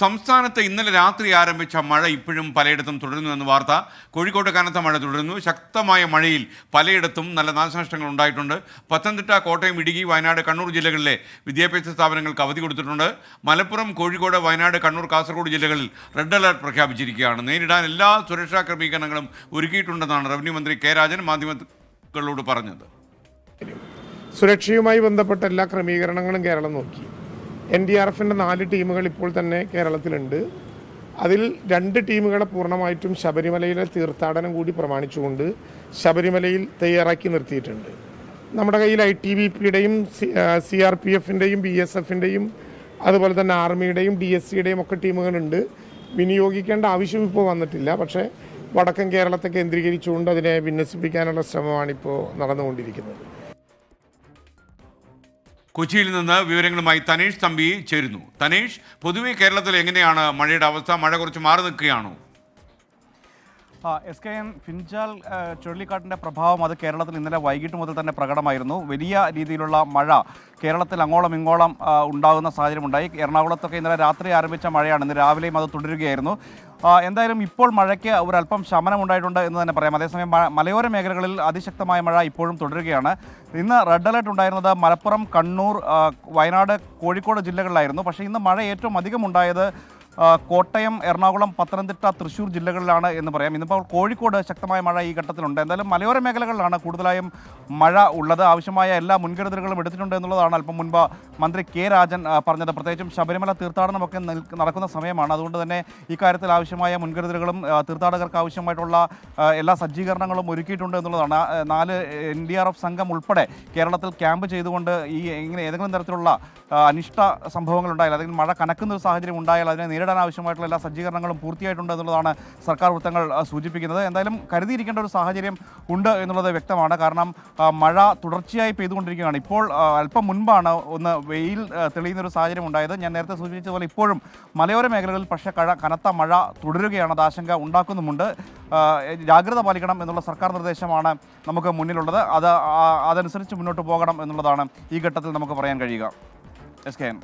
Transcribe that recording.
സംസ്ഥാനത്ത് ഇന്നലെ രാത്രി ആരംഭിച്ച മഴ ഇപ്പോഴും പലയിടത്തും തുടരുന്നു എന്ന വാർത്ത. കോഴിക്കോട് കനത്ത മഴ തുടരുന്നു. ശക്തമായ മഴയിൽ പലയിടത്തും നല്ല നാശനഷ്ടങ്ങൾ ഉണ്ടായിട്ടുണ്ട്. പത്തനംതിട്ട കോട്ടയം ഇടുക്കി വയനാട് കണ്ണൂർ ജില്ലകളിലെ വിദ്യാഭ്യാസ സ്ഥാപനങ്ങൾക്ക് അവധി കൊടുത്തിട്ടുണ്ട്. മലപ്പുറം കോഴിക്കോട് വയനാട് കണ്ണൂർ കാസർഗോഡ് ജില്ലകളിൽ റെഡ് അലർട്ട് പ്രഖ്യാപിച്ചിരിക്കുകയാണ്. നേരിടാൻ എല്ലാ സുരക്ഷാ ക്രമീകരണങ്ങളും ഒരുക്കിയിട്ടുണ്ടെന്നാണ് റവന്യൂ മന്ത്രി കെ രാജൻ മാധ്യമങ്ങളോട് പറഞ്ഞത്. സുരക്ഷയുമായി ബന്ധപ്പെട്ട എല്ലാ ക്രമീകരണങ്ങളും കേരളം നോക്കി. എൻ ഡി ആർ എഫിന്റെ നാല് ടീമുകൾ ഇപ്പോൾ തന്നെ കേരളത്തിലുണ്ട്. അതിൽ രണ്ട് ടീമുകളെ പൂർണമായിട്ടും ശബരിമലയിലെ തീർത്ഥാടനം കൂടി പ്രമാണിച്ചുകൊണ്ട് ശബരിമലയിൽ തയ്യാറാക്കി നിർത്തിയിട്ടുണ്ട്. നമ്മുടെ കയ്യിൽ ഐ ടി ബി പിയുടെയും സി ആർ പി എഫിന്റെയും ബി എസ് എഫിന്റെയും അതുപോലെ തന്നെ ആർമിയുടെയും ഡി എസ് സിയുടെയും ഒക്കെ ടീമുകളുണ്ട്. വിനിയോഗിക്കേണ്ട ആവശ്യം ഇപ്പോൾ വന്നിട്ടില്ല. പക്ഷേ വടക്കൻ കേരളത്തെ കേന്ദ്രീകരിച്ചുകൊണ്ട് അതിനെ വിന്യസിപ്പിക്കാനുള്ള ശ്രമമാണ് ഇപ്പോൾ നടന്നുകൊണ്ടിരിക്കുന്നത്. കൊച്ചിയിൽ നിന്ന് വിവരങ്ങളുമായി തനേഷ് തമ്പി ചേരുന്നു. തനേഷ് പൊതുവെ കേരളത്തിൽ എങ്ങനെയാണ് മഴയുടെ അവസ്ഥ? മഴ കുറച്ച് മാറി നിൽക്കുകയാണോ? എസ് കെ എൻ ഫിൻചാൽ ചുഴലിക്കാട്ടിന്റെ പ്രഭാവം അത് കേരളത്തിൽ ഇന്നലെ വൈകിട്ട് മുതൽ തന്നെ പ്രകടമായിരുന്നു. വലിയ രീതിയിലുള്ള മഴ കേരളത്തിൽ അങ്ങോളം ഇങ്ങോളം ഉണ്ടാകുന്ന സാഹചര്യമുണ്ടായി. എറണാകുളത്തൊക്കെ ഇന്നലെ രാത്രി ആരംഭിച്ച മഴയാണ്. ഇന്ന് രാവിലെയും അത് തുടരുകയായിരുന്നു. എന്തായാലും ഇപ്പോൾ മഴയ്ക്ക് ഒരല്പം ശമനം ഉണ്ടായിട്ടുണ്ട് എന്ന് തന്നെ പറയാം. അതേസമയം മലയോര മേഖലകളിൽ അതിശക്തമായ മഴ ഇപ്പോഴും തുടരുകയാണ്. ഇന്ന് റെഡ് അലർട്ട് ഉണ്ടായിരുന്നത് മലപ്പുറം കണ്ണൂർ വയനാട് കോഴിക്കോട് ജില്ലകളിലായിരുന്നു. പക്ഷേ ഇന്ന് മഴ ഏറ്റവും അധികം ഉണ്ടായത് കോട്ടയം എറണാകുളം പത്തനംതിട്ട തൃശ്ശൂർ ജില്ലകളിലാണ് എന്ന് പറയാം. ഇന്നിപ്പോൾ കോഴിക്കോട് ശക്തമായ മഴ ഈ ഘട്ടത്തിലുണ്ട്. എന്തായാലും മലയോര മേഖലകളിലാണ് കൂടുതലായും മഴ ഉള്ളത്. ആവശ്യമായ എല്ലാ മുൻകരുതലുകളും എടുത്തിട്ടുണ്ട് എന്നുള്ളതാണ് അല്പം മുൻപ് മന്ത്രി കെ രാജൻ പറഞ്ഞത്. പ്രത്യേകിച്ചും ശബരിമല തീർത്ഥാടനമൊക്കെ നടക്കുന്ന സമയമാണ്. അതുകൊണ്ട് തന്നെ ഇക്കാര്യത്തിൽ ആവശ്യമായ മുൻകരുതലുകളും തീർത്ഥാടകർക്ക് ആവശ്യമായിട്ടുള്ള എല്ലാ സജ്ജീകരണങ്ങളും ഒരുക്കിയിട്ടുണ്ട് എന്നുള്ളതാണ്. നാല് എൻ ഡി ആർ എഫ് സംഘം ഉൾപ്പെടെ കേരളത്തിൽ ക്യാമ്പ് ചെയ്തുകൊണ്ട് ഈ ഇങ്ങനെ ഏതെങ്കിലും തരത്തിലുള്ള അനിഷ്ട സംഭവങ്ങൾ ഉണ്ടായാൽ അല്ലെങ്കിൽ മഴ കനക്കുന്ന ഒരു സാഹചര്യം ഉണ്ടായാൽ അതിനെ നേരിടാൻ ആവശ്യമായിട്ടുള്ള എല്ലാ സജ്ജീകരണങ്ങളും പൂർത്തിയായിട്ടുണ്ട് എന്നുള്ളതാണ് സർക്കാർ വൃത്തങ്ങൾ സൂചിപ്പിക്കുന്നത്. എന്തായാലും കരുതിയിരിക്കേണ്ട ഒരു സാഹചര്യം ഉണ്ട് എന്നുള്ളത് വ്യക്തമാണ്. കാരണം മഴ തുടർച്ചയായി പെയ്തുകൊണ്ടിരിക്കുകയാണ്. ഇപ്പോൾ അല്പം മുൻപാണ് ഒന്ന് വെയിൽ തെളിയുന്ന ഒരു സാഹചര്യം ഉണ്ടായത്. ഞാൻ നേരത്തെ സൂചിപ്പിച്ചതുപോലെ ഇപ്പോഴും മലയോര മേഖലകളിൽ പക്ഷേ കഴ കനത്ത മഴ തുടരുകയാണ് അത് ആശങ്ക ഉണ്ടാക്കുന്നുമുണ്ട്. ജാഗ്രത പാലിക്കണം എന്നുള്ള സർക്കാർ നിർദ്ദേശമാണ് നമുക്ക് മുന്നിലുള്ളത്. അത് അതനുസരിച്ച് മുന്നോട്ട് പോകണം എന്നുള്ളതാണ് ഈ ഘട്ടത്തിൽ നമുക്ക് പറയാൻ കഴിയുക. S K N.